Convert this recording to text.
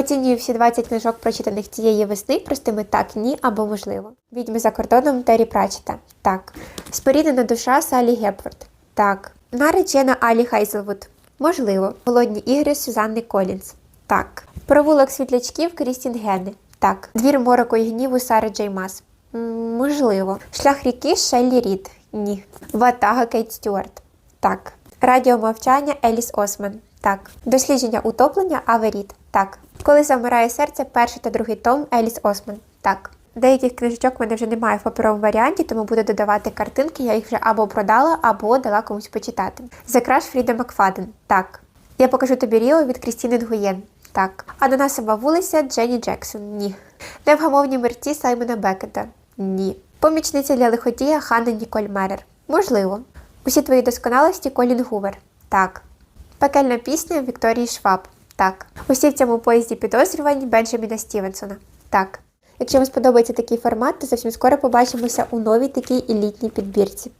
Оцінюю всі 20 книжок, прочитаних цієї весни, простими так, ні або можливо. Відьми за кордоном Террі Пратчета. Так. Споріднена душа Салі Гепфорд. Так. Наречена Алі Хайзелвуд. Можливо. Голодні ігри Сюзанни Колінс. Так. Провулок світлячків Крістін Генни. Так. Двір мороку і гніву Сари Джей Мас. М, Можливо. Шлях ріки Шеллі Рід. Ні. Ватага Кейт Стюарт. Так. Радіомовчання Еліс Осман. Так. Дослідження утоплення Аверіт. Так. Коли замирає серце, перший та другий том Еліс Осман. Так. Деяких книжечок в мене вже немає в паперовому варіанті, тому буду додавати картинки. Я їх вже або продала, або дала комусь почитати. The Crush Фріда Макфаден. Так. Я покажу тобі Ріо від Крістіни Нгуєн. Так. Ананасова вулиця Дженні Джексон. Ні. Невгамовні мерці Саймона Бекета. Ні. Помічниця для лиходія Ханна Ніколь Мерер. Можливо. Усі твої досконалості Колін Гувер. Так. Пекельна пісня Вікторії Шваб. Так. Усі в цьому поїзді підозрювань Бенджаміна Стівенсона. Так. Якщо вам сподобається такий формат, то зовсім скоро побачимося у новій такій елітній підбірці.